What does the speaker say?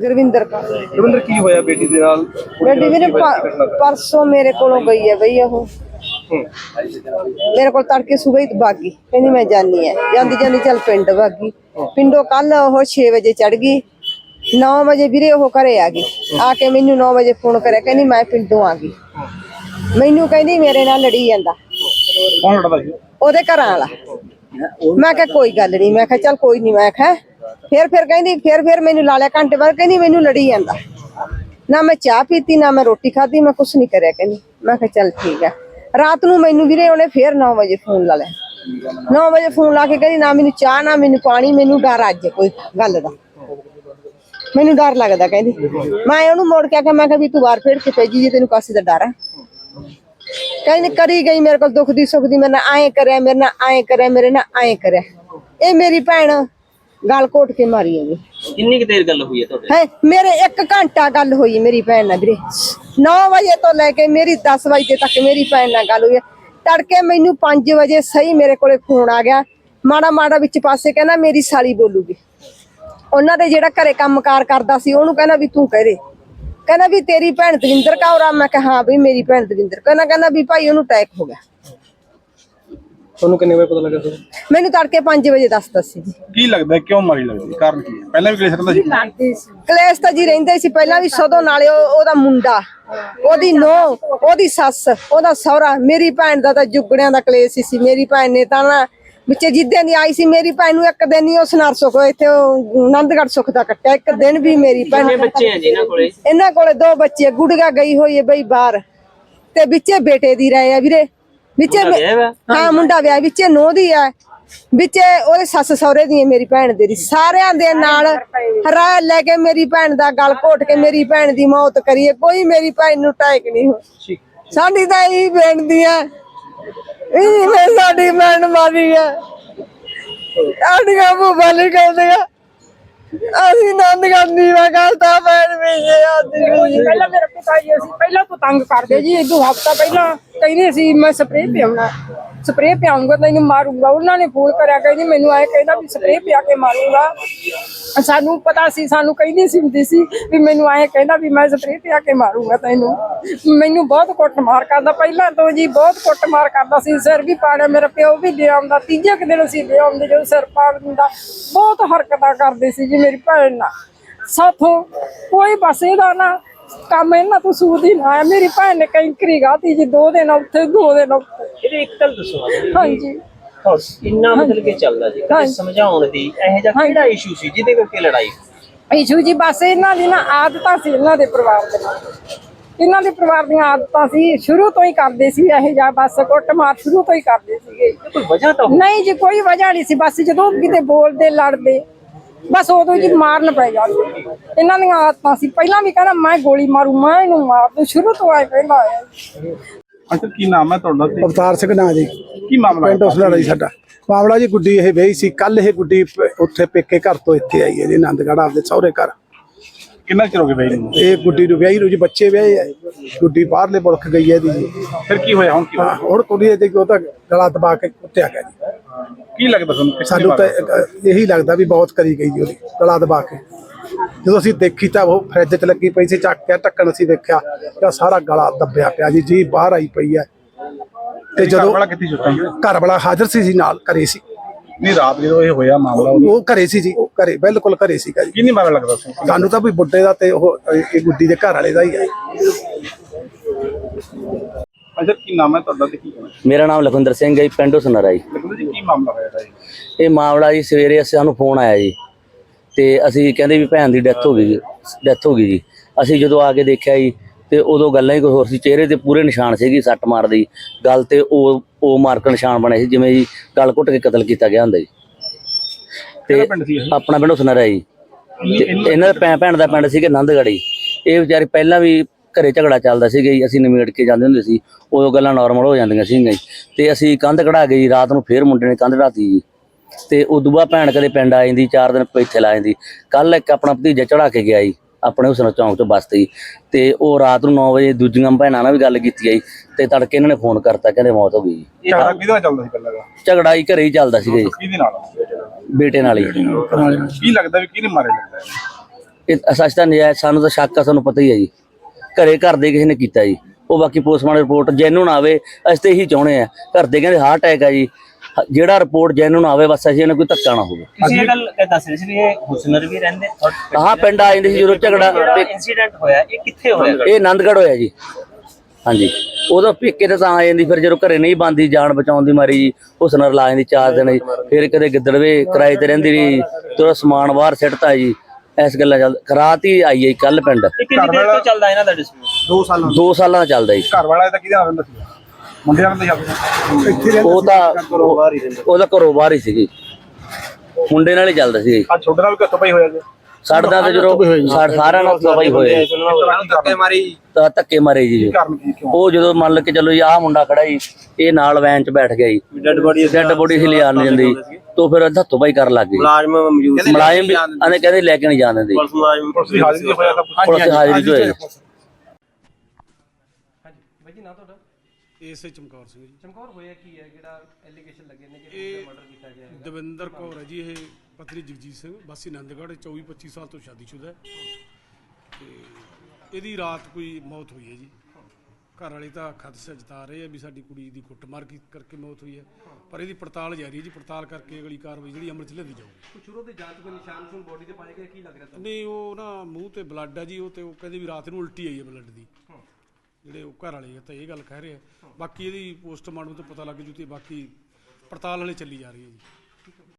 ਗੁਰਵਿੰਦਰ ਕੌਰ। ਰਵਿੰਦਰ ਕੀ ਹੋਇਆ ਬੇਟੀ ਦੇ ਨਾਲ? ਬੇਟੀ ਵੀਰੇ ਪ- ਪਰਸੋਂ ਮੇਰੇ ਕੋਲੋਂ ਗਈ ਹੈ ਬਈ ਉਹ। ਹੂੰ। ਮੇਰੇ ਕੋਲ ਤੜਕੇ ਸੁਬਹ ਹੀ ਬਾਗੀ। ਕਹਿੰਦੀ ਮੈਂ ਜਾਨੀ ਹੈ। ਜਾਂਦੀ ਜਾਂਦੀ ਚੱਲ ਪਿੰਡ ਬਾਗੀ। ਪਿੰਡੋਂ ਕੱਲ ਉਹ 6 ਵਜੇ ਚੜ ਗਈ। 9 ਵਜੇ ਵੀਰੇ ਉਹ ਘਰੇ ਆ ਗਈ। ਆ ਕੇ ਮੈਨੂੰ 9 ਵਜੇ ਫੋਨ ਕਰਿਆ। ਕਹਿੰਦੀ ਮੈਂ ਪਿੰਡੋਂ ਆ ਗਈ। ਮੈਨੂੰ ਕਹਿੰਦੀ ਮੇਰੇ ਨਾਲ ਲੜੀ ਜਾਂਦਾ। ਕੌਣ ਲੜਦਾ ਸੀ? ਉਹਦੇ ਘਰਾਂ ਵਾਲਾ। ਮੈਂ ਕਿਹਾ ਕੋਈ ਗੱਲ ਨਹੀਂ ਮੈਂ ਕਿਹਾ ਚੱਲ ਕੋਈ ਨਹੀਂ ਮੈਂ ਕਿਹਾ ਫਿਰ ਫਿਰ ਕਹਿੰਦੀ, ਫਿਰ ਫਿਰ ਮੈਨੂੰ ਲਾ ਲਿਆ ਘੰਟੇ ਬਾਅਦ ਕਹਿੰਦੀ, ਮੈਨੂੰ ਲੜੀ ਜਾਂਦਾ। ਨਾ ਮੈਂ ਚਾਹ ਪੀਤੀ, ਨਾ ਮੈਂ ਰੋਟੀ ਖਾਧੀ, ਮੈਂ ਕੁਛ ਨਹੀਂ ਕਰਿਆ ਕਹਿੰਦੀ। ਮੈਂ ਕਿਹਾ ਚੱਲ ਠੀਕ ਆ ਰਾਤ ਨੂੰ ਮੈਨੂੰ ਵੀਰੇ ਉਹਨੇ ਫਿਰ 9 ਵਜੇ ਫੋਨ ਲਾ ਲਿਆ। 9 ਵਜੇ ਫੋਨ ਲਾ ਕੇ ਕਹਿੰਦੀ, ਨਾ ਮੈਨੂੰ ਚਾਹ, ਨਾ ਮੈਨੂੰ ਪਾਣੀ, ਮੈਨੂੰ ਡਰ ਅੱਜ ਕੋਈ ਗੱਲ ਦਾ। ਮੈਨੂੰ ਡਰ ਲੱਗਦਾ ਕਹਿੰਦੀ। ਮੈਂ ਉਹਨੂੰ ਮੋੜ ਕੇ ਆਖਿਆ, ਮੈਂ ਕਿਹਾ ਵੀ ਤੂੰ ਵਾਰ ਫੇਰ ਕੇ ਭੇਜੀ, ਜੇ ਤੈਨੂੰ ਕਾਸੀ ਦਾ ਡਰ ਆ ਕਹਿੰਦੀ, ਕਰੀ ਗਈ ਮੇਰੇ ਕੋਲ ਦੁੱਖ ਦੀ ਸੁੱਖ ਦੀ, ਮੇਰੇ ਨਾਲ ਐਂ ਕਰਿਆ, ਮੇਰੇ ਨਾਲ ਐਂ ਕਰਿਆ, ਮੇਰੇ ਨਾਲ ਐਂ ਕਰਿਆ। ਇਹ ਮੇਰੀ ਭੈਣ ਗਲ ਘੋਟ ਕੇ ਮਾਰੀ ਹੈ ਕਿੰਨੀ ਕੁ ਦੇਰ ਗੱਲ ਹੋਈ ਹੈ ਤੁਹਾਡੇ? ਹੈ ਮੇਰੇ 1 ਘੰਟਾ ਗੱਲ ਹੋਈ ਮੇਰੀ ਭੈਣ ਨਾਲ ਵੀਰੇ। 9 ਵਜੇ ਤੋਂ ਲੈ ਕੇ ਮੇਰੀ 10 ਵਜੇ ਤੱਕ ਮੇਰੀ ਭੈਣ ਨਾਲ ਗੱਲ ਹੋਈ ਹੈ। ਤੜਕੇ ਮੈਨੂੰ 5 ਵਜੇ ਸਹੀ ਮੇਰੇ ਕੋਲੇ ਫੋਨ ਆ ਗਿਆ। ਮਾੜਾ ਮਾੜਾ ਵਿੱਚ ਪਾਸੇ ਕਹਿੰਦਾ ਮੇਰੀ ਸਾਲੀ ਬੋਲੂਗੀ। ਉਹਨਾਂ ਦੇ ਜਿਹੜਾ ਘਰੇ ਕੰਮਕਾਰ ਕਰਦਾ ਸੀ ਉਹਨੂੰ ਕਹਿੰਦਾ ਵੀ ਤੂੰ ਕਹਦੇ ਕਹਿੰਦਾ ਵੀ ਤੇਰੀ ਭੈਣ ਦਵਿੰਦਰ ਕੌਰ ਆ। ਮੈਂ ਕਿਹਾ ਹਾਂ ਵੀ ਮੇਰੀ ਭੈਣ ਦਵਿੰਦਰ। ਕਹਿੰਦਾ ਕਹਿੰਦਾ ਵੀ ਭਾਈ ਉਹਨੂੰ ਅਟੈਕ ਹੋ ਗਿਆ। ਤੁਹਾਨੂੰ ਕਿੰਨੇ ਵਜੇ ਪਤਾ ਲੱਗਾ ਤੁਹਾਨੂੰ ਮੈਨੂੰ ਤੜਕੇ 5 ਵਜੇ ਦੱਸਦਾ ਸੀ ਜੀ। ਕੀ ਲੱਗਦਾ ਹੈ, ਕਿਉਂ ਮਾਰੀ ਲੱਗਦੀ? ਕਾਰਨ ਕੀ ਹੈ? ਪਹਿਲਾਂ ਵੀ ਕਲੇਸ਼ ਰਹਿੰਦਾ ਸੀ? ਕਲੇਸ਼ ਤਾਂ ਜੀ ਰਹਿੰਦੇ ਸੀ। ਪਹਿਲਾਂ ਵੀ ਸਦੋਂ ਨਾਲੇ ਉਹ- ਉਹਦਾ ਮੁੰਡਾ ਉਹਦੀ ਨੋ ਉਹਦੀ ਸੱਸ ਉਹਦਾ ਸਹੁਰਾ ਮੇਰੀ ਭੈਣ ਦਾ ਤਾਂ ਜੁਗੜਿਆਂ ਦਾ ਕਲੇਸ਼ ਹੀ ਸੀ। ਮੇਰੀ ਭੈਣ ਨੇ ਤਾਂ ਨਾ ਵਿੱਚੇ ਜਿੱਦਾਂ ਦੀ ਆਈ ਸੀ ਮੇਰੀ ਭੈਣ ਨੂੰ ਇੱਕ ਦਿਨ ਹੀ ਉਸ ਨਰਸੋ ਕੋ ਇੱਥੇ ਉਹ ਆਨੰਦਗੜ੍ਹ ਸੁੱਖ ਦਾ ਕੱਟਿਆ। ਇੱਕ ਦਿਨ ਵੀ ਮੇਰੀ ਭੈਣ ਕਿੰਨੇ ਬੱਚੇ ਆ ਜੀ ਇਹਨਾਂ ਕੋਲੇ? ਇਹਨਾਂ ਕੋਲੇ ਦੋ ਬੱਚੇ ਗੁੜਗਾ ਗਈ ਹੋਈ ਹੈ ਬਈ ਬਾਹਰ। ਤੇ ਵਿੱਚੇ ਬੇਟੇ ਦੀ ਰਹੇ ਆ ਵੀਰੇ। ਵਿੱਚੇ ਮੁੰਡਾ ਵਿਆਹਿਆ ਵਾ? ਹਾਂ ਮੁੰਡਾ ਵਿਆਹ ਵਿੱਚੇ ਨੋ ਦੀ ਹੈ ਵਿੱਚੇ ਉਹਦੇ ਸੱਸ ਸਹੁਰੇ ਦੀ ਹੈ ਮੇਰੀ ਭੈਣ ਦੇ ਦੀ ਸਾਰਿਆਂ ਦੇ ਨਾਲ ਹਰਾ ਲੈ ਕੇ ਮੇਰੀ ਭੈਣ ਦਾ ਗਲ ਘੋਟ ਕੇ ਮੇਰੀ ਭੈਣ ਦੀ ਮੌਤ ਕਰੀਏ। ਕੋਈ ਮੇਰੀ ਭੈਣ ਨੂੰ ਟੈਕ ਨਹੀਂ ਹੋ। ਸਾਡੀ ਤਾਂ ਇਹੀ ਬੇਨਤੀ ਹੈ ਇਹ ਮੈਂ ਸਾਡੀ ਭੈਣ ਮਾਰੀ ਹੈ ਆਡੀਆਂ ਭੂਬਾ ਨਹੀਂ ਕਹਿੰਦੇ ਆ ਅਸੀਂ ਨੰਦ ਕਰਨੀ ਮੈਂ ਕਰਤਾ ਭੈਣ ਵੀ। ਆਦੀ ਪਹਿਲਾਂ ਮੇਰੇ ਪਿਤਾ ਜੀ ਅਸੀਂ ਪਹਿਲਾਂ ਤੋਂ ਤੰਗ ਕਰਦੇ ਜੀ ਇਦੋਂ ਹਫਤਾ ਪਹਿਲਾਂ ਕਹਿੰਦੇ ਸੀ, ਮੈਂ ਸਪਰੇਅ ਪਿਆਉਣਾ। ਸਪਰੇਅ ਪਿਆਉਂਗਾ ਤੈਨੂੰ ਮਾਰੂਗਾ। ਉਹਨਾਂ ਨੇ ਫੋਨ ਕਰਿਆ, ਕਹਿੰਦੀ ਮੈਨੂੰ ਆਏ ਕਹਿੰਦਾ ਵੀ ਸਪਰੇਅ ਪਿਆ ਕੇ ਮਾਰੂਗਾ। ਸਾਨੂੰ ਪਤਾ ਸੀ, ਸਾਨੂੰ ਕਹਿੰਦੀ ਸੀ, ਹੁੰਦੀ ਸੀ ਵੀ ਮੈਨੂੰ ਆਏ ਕਹਿੰਦਾ ਵੀ ਮੈਂ ਸਪਰੇਅ ਪਿਆ ਕੇ ਮਾਰੂਗਾ ਤੈਨੂੰ ਮੈਨੂੰ ਬਹੁਤ ਕੁੱਟ ਮਾਰ ਕਰਦਾ। ਪਹਿਲਾਂ ਤੋਂ ਜੀ ਬਹੁਤ ਕੁੱਟ ਮਾਰ ਕਰਦਾ ਸੀ। ਸਿਰ ਵੀ ਪਾੜਿਆ, ਮੇਰਾ ਪਿਓ ਵੀ ਦੇ ਆਉਂਦਾ। ਤੀਜੇ ਕੁ ਦਿਨ ਅਸੀਂ ਦੇ ਆਉਂਦੇ, ਜਦੋਂ ਸਿਰ ਪਾੜ ਦਿੰਦਾ। ਬਹੁਤ ਹਰਕਤਾਂ ਕਰਦੇ ਸੀ ਜੀ ਮੇਰੀ ਭੈਣ ਨਾਲ। ਸਾਥੋਂ ਕੋਈ ਬਸ ਇਹਦਾ ਨਾ ਕੰਮ ਇਹਨਾਂ ਤੋਂ ਸੂਦ ਹੀ ਨਾ ਮੇਰੀ ਭੈਣ ਨੇ ਕੈਂਕਰੀ ਗਾਤੀ ਜੀ ਦੋ ਦਿਨ ਉੱਥੇ ਦੋ ਦਿਨ ਉੱਥੇ। ਇਹਦੇ ਇੱਕ ਗੱਲ ਦੱਸੋ ਹਾਂਜੀ। ਇੰਨਾ ਮਤਲਬ ਕਿ ਚੱਲਦਾ ਜੀ ਕਦੇ ਹਾਂਜੀ। ਸਮਝਾਉਣ ਦੀ ਇਹ ਜਿਹਾ ਕਿਹੜਾ ਇਸ਼ੂ ਸੀ ਜਿਹਦੇ ਕਰਕੇ ਲੜਾਈ? ਹੋਈ? ਇਸ਼ੂ ਜੀ ਬਸ ਇਹਨਾਂ ਦੀ ਨਾ ਆਦਤਾਂ ਸੀ ਇਹਨਾਂ ਦੇ ਪਰਿਵਾਰ ਦੇ ਨਾਲ। ਇਹਨਾਂ ਦੇ ਪਰਿਵਾਰ ਦੀਆਂ ਆਦਤਾਂ ਸੀ ਸ਼ੁਰੂ ਤੋਂ ਹੀ ਕਰਦੇ ਸੀ ਇਹ ਜਾਂ ਬਸ ਕੁੱਟਮਾਰ ਸ਼ੁਰੂ ਤੋਂ ਹੀ ਕਰਦੇ ਸੀਗੇ। ਕੋਈ ਵਜ੍ਹਾ ਤਾਂ। ਨਹੀਂ ਜੀ ਕੋਈ ਵਜ੍ਹਾ ਨਹੀਂ ਸੀ ਬਸ ਜਦੋਂ ਕਿਤੇ ਬੋਲਦੇ ਲੜਦੇ। ਬਸ ਉਦੋਂ ਜੀ ਮਾਰਨ ਪੈ ਜਾਂਦੇ ਇਹਨਾਂ ਦੀਆਂ ਆਦਤਾਂ ਸੀ। ਪਹਿਲਾਂ ਵੀ ਕਹਿੰਦਾ ਮੈਂ ਗੋਲੀ ਮਾਰੂ ਮੈਂ ਇਹਨੂੰ ਮਾਰ ਦੂੰ। ਸ਼ੁਰੂ ਤੋਂ ਆਏ ਕਹਿੰਦਾ ਆਇਆ ਅੱਛਾ ਕੀ ਨਾਮ ਹੈ ਤੁਹਾਡਾ ਤੇ? ਅਵਤਾਰ ਸਿੰਘ ਨਾਂ ਜੀ। ਕੀ ਮਾਮਲਾ ਹੈ? ਪਿੰਡ ਉਸਲਾ ਜੀ ਸਾਡਾ। ਮਾਮਲਾ ਜੀ ਗੁੱਡੀ ਇਹ ਵੇਈ ਸੀ। ਕੱਲ ਇਹ ਗੁੱਡੀ ਉੱਥੇ ਪੇਕੇ ਘਰ ਤੋਂ ਇੱਥੇ ਆਈ ਹੈ ਜੀ ਆਨੰਦਗੜ੍ਹ ਆਪਦੇ ਸਹੁਰੇ ਘਰ। ਕਿੰਨਾ ਚਿਰ ਹੋ ਗਿਆ ਬਈ ਨੂੰ? ਇਹ ਗੁੱਡੀ ਨੂੰ ਵਿਆਹੀ ਨੂੰ ਜੀ ਬੱਚੇ ਵਿਆਹੇ ਆ ਗੁੱਡੀ ਬਾਹਰਲੇ ਮੁਲਕ ਗਈ ਹੈ ਦੀ ਜੀ। ਫਿਰ ਕੀ ਹੋਇਆ ਹੁਣ ਕੀ ਹੋਇਆ? ਹੁਣ ਕੁੜੀ ਦੇ ਉਹ ਤਾਂ ਗਲਾ ਦਬਾ ਕੇ ਕੁੱਟਿਆ ਗਿਆ ਜੀ। ਕੀ ਲੱਗਦਾ ਤੁਹਾਨੂੰ ਸਾਨੂੰ ਤਾਂ? ਇੱਕ ਇਹੀ ਲੱਗਦਾ ਵੀ ਬਹੁਤ ਕਰੀ ਗਈ ਜੀ ਉਹਦੀ ਗਲਾ ਦਬਾ ਕੇ। ਜਦੋਂ ਅਸੀਂ ਦੇਖੀ ਤਾਂ ਉਹ ਫਰਿੱਜ 'ਚ ਲੱਗੀ ਪਈ ਸੀ ਚੱਕ ਕੇ ਢੱਕਣ ਅਸੀਂ ਦੇਖਿਆ ਤਾਂ ਸਾਰਾ ਗਲਾ ਦੱਬਿਆ ਪਿਆ ਜੀ ਜੀ ਬਾਹਰ ਆਈ ਪਈ ਹੈ। ਤੇ ਜਦੋਂ ਵਾਲਾ ਕਿੱਥੇ ਸੁੱਤਾ ਸੀ ਘਰ ਵਾਲਾ ਹਾਜ਼ਰ ਸੀ ਜੀ ਨਾਲ ਘਰੇ ਸੀ। ਨਹੀਂ ਰਾਤ ਜਦੋਂ ਇਹ ਹੋਇਆ ਮਾਮਲਾ ਉਦੋਂ ਉਹ ਘਰੇ ਸੀ ਜੀ ਉਹ ਘਰੇ ਬਿਲਕੁਲ ਘਰੇ ਸੀਗਾ ਜੀ। ਕੀ ਨਹੀਂ ਮਾਮਲਾ ਲੱਗਦਾ ਸੀ? ਸਾਨੂੰ ਤਾਂ ਵੀ ਬੁੱਢੇ ਦਾ ਤੇ ਉਹ ਇਹ ਗੁੱਡੀ ਦੇ ਘਰ ਵਾਲੇ ਦਾ ਹੀ ਹੈ। ਅੱਛਾ ਕੀ ਨਾਮ ਹੈ ਤੁਹਾਡਾ ਤੇ ਕੀ ਕਹਿਣਾ ਮੇਰਾ ਨਾਮ ਲਖਵਿੰਦਰ ਸਿੰਘ ਹੈ ਜੀ, ਪਿੰਡ ਹੁਸਨਰਾ ਜੀ। ਕੀ ਮਾਮਲਾ ਹੋਇਆ ਜੀ? ਇਹ ਮਾਮਲਾ ਜੀ ਸਵੇਰੇ ਅਸੀਂ- ਸਾਨੂੰ ਫੋਨ ਆਇਆ ਜੀ ਤੇ ਅਸੀਂ ਕਹਿੰਦੇ ਵੀ ਭੈਣ ਦੀ ਡੈਥ ਹੋ ਗਈ ਜੀ ਡੈਥ ਹੋ ਗਈ ਜੀ। ਅਸੀਂ ਜਦੋਂ ਆ ਕੇ ਦੇਖਿਆ ਜੀ ਤੇ ਉਦੋਂ ਗੱਲਾਂ ਹੀ ਕੋਈ ਹੋਰ ਸੀ ਚਿਹਰੇ ਤੇ ਪੂਰੇ ਨਿਸ਼ਾਨ ਸੀਗੀ ਸੱਟ ਮਾਰਦੀ ਗੱਲ ਤੇ ਉਹ ਉਹ ਮਾਰਕ ਨਿਸ਼ਾਨ ਬਣੇ ਸੀ ਜਿਵੇਂ ਜੀ ਗਲ ਘੁੱਟ ਕੇ ਕਤਲ ਕੀਤਾ ਗਿਆ ਹੁੰਦਾ ਜੀ। ਤੇ ਕਿਹੜਾ ਪਿੰਡ ਸੀ ਇਹ? ਆਪਣਾ ਪਿੰਡ ਹੁਸਨਰਾ ਜੀ। ਤੇ ਇਹਨਾਂ ਦਾ ਭੈਣ ਭੈਣ ਦਾ ਪਿੰਡ ਸੀਗਾ ਨੰਦਗੜੀ ਇਹ ਵਿਚਾਰੇ ਪਹਿਲਾਂ ਵੀ ਘਰੇ ਝਗੜਾ ਚੱਲਦਾ ਸੀਗਾ ਜੀ ਅਸੀਂ ਨਿਮੇੜ ਕੇ ਜਾਂਦੇ ਹੁੰਦੇ ਸੀ ਉਦੋਂ ਗੱਲਾਂ ਨਾਰਮਲ ਹੋ ਜਾਂਦੀਆਂ ਸੀਗੀਆਂ ਜੀ ਤੇ ਅਸੀਂ ਕੰਧ ਕਢਾ ਗਏ ਜੀ ਰਾਤ ਨੂੰ ਫੇਰ ਮੁੰਡੇ ਨੇ ਕੰਧ ਢਾਤੀ ਜੀ। ਤੇ ਉਦੋਂ ਬਾਅਦ ਭੈਣ ਕਦੇ ਪਿੰਡ ਆ ਜਾਂਦੀ ਚਾਰ ਦਿਨ ਇੱਥੇ ਲਾ ਜਾਂਦੀ। ਕੱਲ ਇੱਕ ਆਪਣਾ ਭਤੀਜਾ ਚੜਾ ਕੇ ਗਿਆ ਜੀ ਆਪਣੇ ਹੁਸਨ ਚੌਂਕ ਤੋਂ ਬੱਸ ਤੇ ਤੇ ਉਹ ਰਾਤ ਨੂੰ 9 ਵਜੇ ਦੂਜੀਆਂ ਭੈਣਾਂ ਨਾਲ ਵੀ ਗੱਲ ਕੀਤੀ ਆ ਜੀ ਤੇ ਤੜਕੇ ਇਹਨਾਂ ਨੇ ਫੋਨ ਕਰਤਾ ਕਹਿੰਦੇ ਮੌਤ ਹੋ ਗਈ ਜੀ। ਝਗੜਾ ਕਿਹਦੇ ਨਾਲ ਚੱਲਦਾ ਸੀ ਪਹਿਲਾਂ ਦਾ ਝਗੜਾ ਹੀ ਘਰੇ ਹੀ ਚੱਲਦਾ ਸੀਗਾ ਜੀ। ਕਿਹਦੇ ਨਾਲ? ਬੇਟੇ ਨਾਲ ਹੀ। ਕੀ ਲੱਗਦਾ ਵੀ ਕਿਹਨੇ ਮਾਰੇ ਲੱਗਦਾ? ਇਹ ਸੱਚ ਤਾਂ ਨਜਾਇਜ਼ ਸਾਨੂੰ ਤਾਂ ਸ਼ੱਕ ਆ ਸਾਨੂੰ ਪਤਾ ਹੀ ਹੈ ਜੀ। ਘਰੇ ਘਰ ਦੇ ਕਿਸੇ ਨੇ ਕੀਤਾ ਜੀ। ਉਹ ਬਾਕੀ ਪੋਸਟਮਾਰਟਮ ਰਿਪੋਰਟ ਜੈਨੂਨ ਆਵੇ ਅਸੀਂ ਤੇ ਇਹੀ ਚਾਹੁੰਦੇ ਆ ਘਰ ਦੇ ਕਹਿੰਦੇ ਹਾਰਟ ਅਟੈਕ ਆ ਜੀ। ਜਿਹੜਾ ਰਿਪੋਰਟ ਜੈਨੂਨ ਆਵੇ ਬਸ ਅਸੀਂ ਇਹਨਾਂ ਕੋਈ ਧੱਕਾ ਨਾ ਹੋਵੇ। ਤੁਸੀਂ ਇਹ ਗੱਲ ਦੱਸ ਰਹੇ ਸੀ ਵੀ ਇਹ ਹੁਸਨਰ ਵੀ ਰਹਿੰਦੇ ਹਾਂ ਪਿੰਡ ਆ ਜਾਂਦੇ ਸੀ ਜਦੋਂ ਝਗੜਾ ਇਨਸੀਡੈਂਟ ਹੋਇਆ ਇਹ ਕਿੱਥੇ ਹੋਇਆ? ਇਹ ਆਨੰਦਗੜ੍ਹ ਹੋਇਆ ਜੀ। ਹਾਂਜੀ। ਉਦੋਂ ਪੇਕੇ ਤੇ ਤਾਂ ਆ ਜਾਂਦੀ ਫਿਰ ਜਦੋਂ ਘਰੇ ਨਹੀਂ ਬੰਦੀ ਜਾਨ ਬਚਾਉਣ ਦੀ ਮਾਰੀ ਜੀ। ਉਸ ਨਾਲ ਲਾ ਜਾਂਦੀ ਚਾਰ ਦਿਨ ਜੀ। ਫਿਰ ਕਦੇ ਗਿੱਦੜਵੇ ਕਿਰਾਏ ਤੇ ਰਹਿੰਦੀ ਰਹੀ ਥੋੜਾ ਸਮਾਨ ਬਾਹਰ ਸਿੱਟਤਾ ਜੀ। ਇਸ ਗੱਲਾਂ ਚੱਲ ਰਾਤ ਹੀ ਆਈ ਹੈ ਕੱਲ ਪਿੰਡ। ਕਿੰਨੀ ਦੇਰ ਤੋਂ ਚੱਲਦਾ ਇਹਨਾਂ ਦਾ ਡਿਸਪਿਊਟ 2 ਸਾਲਾਂ 2 ਸਾਲਾਂ ਦਾ ਚੱਲਦਾ ਜੀ। ਘਰ ਵਾਲਾ ਤਾਂ ਕਿਹਦੇ ਨਾਲ ਰਹਿੰਦਾ ਸੀ? ਮੁੰਡੇ ਨਾਲ ਤਾਂ ਜਾਂਦਾ ਉਹ ਤਾਂ ਉਹਦਾ ਘਰੋਂ ਬਾਹਰ ਹੀ ਸੀਗੀ। ਮੁੰਡੇ ਨਾਲ ਹੀ ਚੱਲਦਾ ਸੀ। ਆ ਛੋਟੇ ਨਾਲ ਵੀ ਕਿੱਥੋਂ ਪਈ ਹੋਇਆ ਜੀ। ਸਾਡਾ ਤਾਂ ਜਦੋਂ ਸਾਡ ਸਾਰਿਆਂ ਨਾਲ ਤਬਾਈ ਹੋਏ ਧੱਕੇ ਮਾਰੀ ਤਾਂ ਧੱਕੇ ਮਾਰੇ ਜੀ। ਉਹ ਜਦੋਂ ਮੰਨ ਲਓ ਕਿ ਚਲੋ ਜੀ ਆਹ ਮੁੰਡਾ ਖੜਾ ਜੀ ਇਹ ਨਾਲ ਵੈਨ 'ਚ ਬੈਠ ਗਿਆ ਜੀ। ਡੈੱਡ ਬੋਡੀ ਡੈੱਡ ਬੋਡੀ ਸੀ ਲਿਆਣ ਨਹੀਂ ਦਿੰਦੀ ਤੋਂ ਫਿਰ ਹੱਥੋਂ ਪਾਈ ਕਰਨ ਲੱਗ ਗਏ ਮੁਲਾਜ਼ਮ ਮੌਜੂਦ ਮੁਲਾਜ਼ਮ ਵੀ ਆਨੇ ਕਹਿੰਦੇ ਲੈ ਕੇ ਨਹੀਂ ਜਾਣ ਦਿੰਦੇ। ਪੁਲਿਸ ਦੀ ਹਾਜ਼ਰੀ 'ਚ ਹੋਇਆ ਤਾਂ ਪੁਲਿਸ ਦੀ ਹਾਜ਼ਰੀ 'ਚ ਹੋਏ ਬਾਈ ਜੀ ਨਾ ਤੁਹਾਡਾ? ਏਸੇ ਚਮਕੌਰ ਸਿੰਘ ਜੀ। ਚਮਕੌਰ ਹੋਇਆ ਕੀ ਹੈ? ਜਿਹੜਾ ਐਲੀਗੇਸ਼ਨ ਲੱਗੇ ਨੇ ਕਿ ਇਹ ਮਰਡਰ ਕੀਤਾ ਗਿਆ ਹੈ ਦਵਿੰਦਰ ਕੌਰ ਹੈ ਜੀ ਇਹ ਪਤਨੀ ਜਗਜੀਤ ਸਿੰਘ ਵਾਸੀ ਆਨੰਦਗੜ੍ਹ 24 25 ਸਾਲ ਤੋਂ ਸ਼ਾਦੀशुदा ਹੈ। ਤੇ ਇਹਦੀ ਰਾਤ ਕੋਈ ਮੌਤ ਹੋਈ ਹੈ ਜੀ। ਘਰ ਵਾਲੇ ਤਾਂ ਖਦਸ਼ਾ ਜਤਾ ਰਹੇ ਆ ਵੀ ਸਾਡੀ ਕੁੜੀ ਦੀ ਕੁੱਟਮਾਰ ਕੀ ਕਰਕੇ ਮੌਤ ਹੋਈ ਹੈ। ਪਰ ਇਹਦੀ ਪੜਤਾਲ ਜਾਰੀ ਹੈ ਜੀ ਪੜਤਾਲ ਕਰਕੇ ਅਗਲੀ ਕਾਰਵਾਈ ਜਿਹੜੀ ਅਮਲ ਚ ਲੈਂਦੀ ਜਾਊਗੀ। ਕੁਛ ਸ਼ੁਰੂ ਦੇ ਜਾਂਚ ਕੋਈ ਨਿਸ਼ਾਨ ਸੁਣ ਬੋਡੀ ਤੇ ਪਾਏ ਗਏ ਕੀ ਲੱਗ ਰਿਹਾ ਤੁਹਾਨੂੰ? ਨਹੀਂ ਉਹ ਨਾ ਮੂੰਹ ਤੇ ਬਲੱਡ ਹੈ ਜੀ ਉਹ ਤੇ ਉਹ ਕਹਿੰਦੇ ਵੀ ਰਾਤ ਨੂੰ ਉਲਟੀ ਆਈ ਹੈ ਬਲੱਡ ਦੀ। ਜਿਹੜੇ ਉਹ ਘਰ ਵਾਲੇ ਆ, ਤਾਂ ਇਹ ਗੱਲ ਕਹਿ ਰਹੇ ਆ। ਬਾਕੀ ਇਹਦੀ ਪੋਸਟਮਾਰਟਮ ਤੋਂ ਪਤਾ ਲੱਗ ਜੂ ਤੇ ਬਾਕੀ ਪੜਤਾਲ ਵਾਲੇ ਚੱਲੀ ਜਾ ਰਹੀ ਹੈ ਜੀ।